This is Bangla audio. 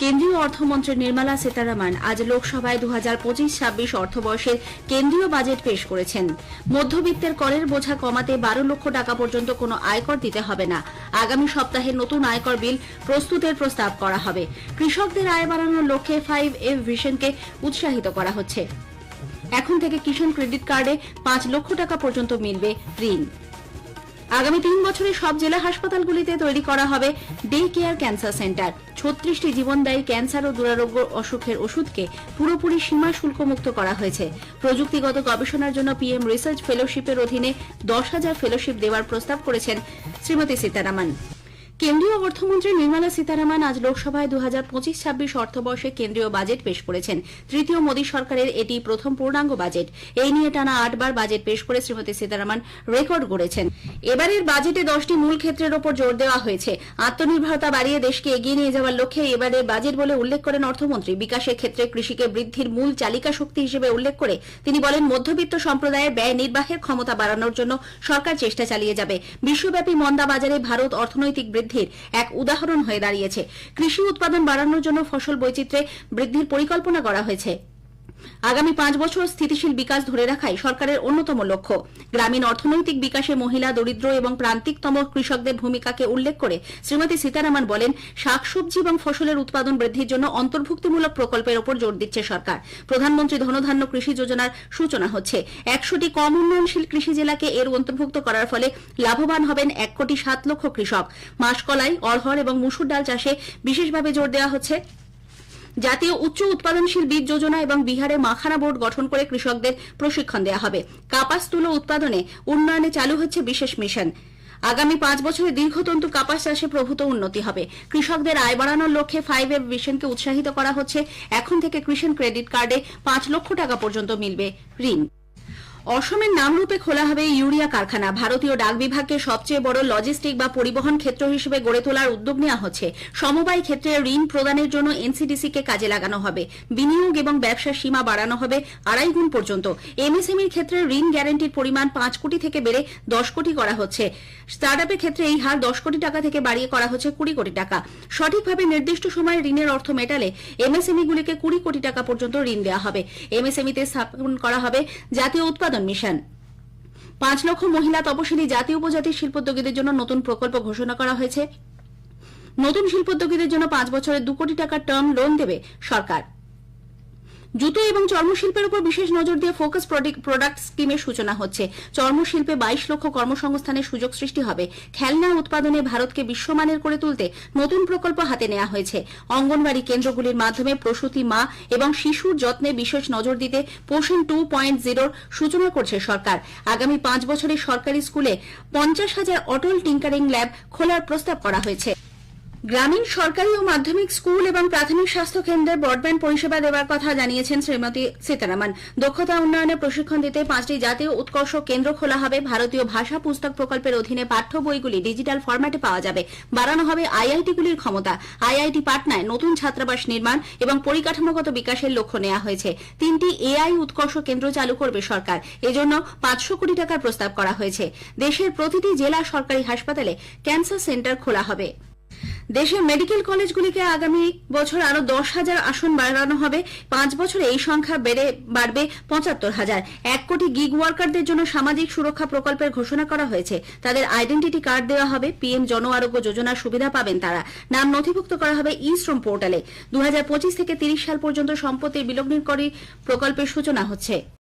কেন্দ্রীয় অর্থমন্ত্রী নির্মলা সীতারামন আজ লোকসভায় দু হাজার পঁচিশ ছাব্বিশ অর্থবর্ষের কেন্দ্রীয় বাজেট পেশ করেছেন। মধ্যবিত্তের করের বোঝা কমাতে বারো লক্ষ টাকা পর্যন্ত কোনো আয়কর দিতে হবে না। আগামী সপ্তাহে নতুন আয়কর বিল প্রস্তুতের প্রস্তাব করা হবে। কৃষকদের আয় বাড়ানোর লক্ষ্যে ফাইভ এফ ভিশনকে উৎসাহিত করা হচ্ছে। এখন থেকে কিষাণ ক্রেডিট কার্ডে পাঁচ লক্ষ টাকা পর্যন্ত মিলবে ঋণ। আগামী তিন বছরে সব জেলা হাসপাতালগুলিতে তৈরি করা হবে ডে কেয়ার ক্যান্সার সেন্টার। ছত্রিশটি জীবনদায়ী ক্যান্সার ও দুরারোগ্য অসুখের ওষুধকে পুরোপুরি সীমা শুল্কমুক্ত করা হয়েছে। প্রযুক্তিগত গবেষণার জন্য পিএম রিসার্চ ফেলোশিপের অধীনে দশ হাজার ফেলোশিপ দেওয়ার প্রস্তাব করেছেন শ্রীমতী সীতারামন। কেন্দ্রীয় অর্থমন্ত্রী নির্মলা সীতারামন আজ লোকসভায় দু হাজার পঁচিশ ছাব্বিশ অর্থবর্ষে কেন্দ্রীয় বাজেট পেশ করেছেন। তৃতীয় মোদী সরকারের এটি প্রথম পূর্ণাঙ্গ বাজেট। এই নিয়ে টানা আটবার বাজেট পেশ করে শ্রীমতী সীতারামন রেকর্ড গড়েছেন। এবারের বাজেটে দশটি মূল ক্ষেত্রের ওপর জোর দেওয়া হয়েছে। আত্মনির্ভরতা বাড়িয়ে দেশকে এগিয়ে নিয়ে যাওয়ার লক্ষ্যে এবারের বাজেট বলে উল্লেখ করেন অর্থমন্ত্রী। বিকাশের ক্ষেত্রে কৃষিকে বৃদ্ধির মূল চালিকা শক্তি হিসেবে উল্লেখ করে তিনি বলেন, মধ্যবিত্ত সম্প্রদায়ের ব্যয় নির্বাহের ক্ষমতা বাড়ানোর জন্য সরকার চেষ্টা চালিয়ে যাবে। বিশ্বব্যাপী মন্দা বাজারে ভারত অর্থনৈতিক বৃদ্ধির এক উদাহরণ হয়ে দাঁড়িয়েছে। কৃষি উৎপাদন বাড়ানোর জন্য ফসল বৈচিত্র্যে বৃদ্ধির পরিকল্পনা করা হয়েছে। আগামী পাঁচ বছর স্থিতিশীল বিকাশ ধরে রাখাই সরকারের অন্যতম লক্ষ্য। গ্রামীণ অর্থনৈতিক বিকাশে মহিলা, দরিদ্র এবং প্রান্তিকতম কৃষকদের ভূমিকাকে উল্লেখ করে শ্রীমতী সীতারামন বলেন, শাকসবজি এবং ফসলের উৎপাদন বৃদ্ধির জন্য অন্তর্ভুক্তিমূলক প্রকল্পের ওপর জোর দিচ্ছে সরকার। প্রধানমন্ত্রী ধনধান্য কৃষি যোজনার সূচনা হচ্ছে। একশোটি কম উন্নয়নশীল কৃষি জেলাকে এর অন্তর্ভুক্ত করার ফলে লাভবান হবেন এক কোটি সাত লক্ষ কৃষক। মাসকলাই অড়হর এবং মুসুর ডাল চাষে বিশেষভাবে জোর দেওয়া হচ্ছে। জাতীয় উচ্চ উৎপাদনশীল বীজ যোজনা এবং বিহারে মাখানা বোর্ড গঠন করে কৃষকদের প্রশিক্ষণ দেওয়া হবে। কাপাস তুলো উৎপাদনে উন্নয়নে চালু হচ্ছে বিশেষ মিশন। আগামী পাঁচ বছরে দীর্ঘতন্তু কাপাস চাষে প্রভূত উন্নতি হবে। কৃষকদের আয় বাড়ানোর লক্ষ্যে ফাইভ এফ মিশনকে উৎসাহিত করা হচ্ছে। এখন থেকে কৃষণ ক্রেডিট কার্ডে পাঁচ লক্ষ টাকা পর্যন্ত মিলবে ঋণ। অসমের নামরূপে খোলা হবে ইউরিয়া কারখানা। ভারতীয় ডাক বিভাগকে সবচেয়ে বড় লজিস্টিক বা পরিবহন ক্ষেত্র হিসেবে গড়ে তোলার উদ্যোগ নেওয়া হচ্ছে। সমবায় ক্ষেত্রে ঋণ প্রদানের জন্য এনসিডিসি কে কাজে লাগানো হবে। বিনিয়োগ এবং ব্যবসার সীমা বাড়ানো হবে আড়াই গুণ পর্যন্ত। এমএসএমইর ক্ষেত্রে ঋণ গ্যারান্টির পরিমাণ পাঁচ কোটি থেকে বেড়ে দশ কোটি করা হচ্ছে। স্টার্টআপের ক্ষেত্রে এই হার দশ কোটি টাকা থেকে বাড়িয়ে করা হচ্ছে কুড়ি কোটি টাকা। সঠিকভাবে নির্দিষ্ট সময়ে ঋণের অর্থ মেটালে এমএসএমই গুলিকে কুড়ি কোটি টাকা পর্যন্ত ঋণ দেওয়া হবে। এমএসএমইতে স্থাপন করা হবে জাতীয় উৎপাদন মিশন পাঁচ লক্ষ মহিলা তপশিলি জাতি উপজাতির শিল্পোদ্যোগীদের জন্য নতুন প্রকল্প ঘোষণা করা হয়েছে। নতুন শিল্পোদ্যোগীদের জন্য পাঁচ বছরে দু কোটি টাকার টার্ম লোন দেবে সরকার। জুতো এবং চর্মশিল্পের উপর বিশেষ নজর দিয়ে ফোকাস প্রোডাক্ট স্কিমের সূচনা হচ্ছে। চর্মশিল্পে বাইশ লক্ষ কর্মসংস্থানের সুযোগ সৃষ্টি হবে। খেলনা উৎপাদনে ভারতকে বিশ্বমানের করে তুলতে নতুন প্রকল্প হাতে নেওয়া হয়েছে। অঙ্গনবাড়ি কেন্দ্রগুলির মাধ্যমে প্রসূতি মা এবং শিশুর যত্নে বিশেষ নজর দিতে পোষণ টু পয়েন্ট জিরোর সূচনা করছে সরকার। আগামী পাঁচ বছরে সরকারি স্কুলে পঞ্চাশ হাজার অটল টিঙ্কারিং ল্যাব খোলার প্রস্তাব করা হয়েছে। গ্রামীণ সরকারি ও মাধ্যমিক স্কুল এবং প্রাথমিক স্বাস্থ্য কেন্দ্রে ব্রডব্যান্ড পরিষেবা দেওয়ার কথা জানিয়েছেন শ্রীমতী সীতারামন। দক্ষতা উন্নয়নে প্রশিক্ষণ দিতে পাঁচটি জাতীয় উৎকর্ষ কেন্দ্র খোলা হবে। ভারতীয় ভাষা পুস্তক প্রকল্পের অধীনে পাঠ্য বইগুলি ডিজিটাল ফরম্যাটে পাওয়া যাবে। বাড়ানো হবে আইআইটিগুলির ক্ষমতা। আইআইটি পাটনায় নতুন ছাত্রাবাস নির্মাণ এবং পরিকাঠামোগত বিকাশের লক্ষ্য নেওয়া হয়েছে। তিনটি এআই উৎকর্ষ কেন্দ্র চালু করবে সরকার। এজন্য পাঁচশো কোটি টাকার প্রস্তাব করা হয়েছে। দেশের প্রতিটি জেলা সরকারি হাসপাতালে ক্যান্সার সেন্টার খোলা হবে। দেশের মেডিকেল কলেজগুলিকে আগামী বছর আরও দশ হাজার আসন বাড়ানো হবে। পাঁচ বছরে এই সংখ্যা বেড়ে, বাড়বে পঁচাত্তর হাজার। এক কোটি গিগ ওয়ার্কারদের জন্য সামাজিক সুরক্ষা প্রকল্পের ঘোষণা করা হয়েছে। তাদের আইডেন্টিটি কার্ড দেওয়া হবে। পিএম জন আরোগ্য যোজনার সুবিধা পাবেন তারা। নাম নথিভুক্ত করা হবে ই শ্রম পোর্টালে। দু হাজার পঁচিশ থেকে তিরিশ সাল পর্যন্ত সম্পত্তির বিলগ্নিকরী প্রকল্পের সূচনা হচ্ছে।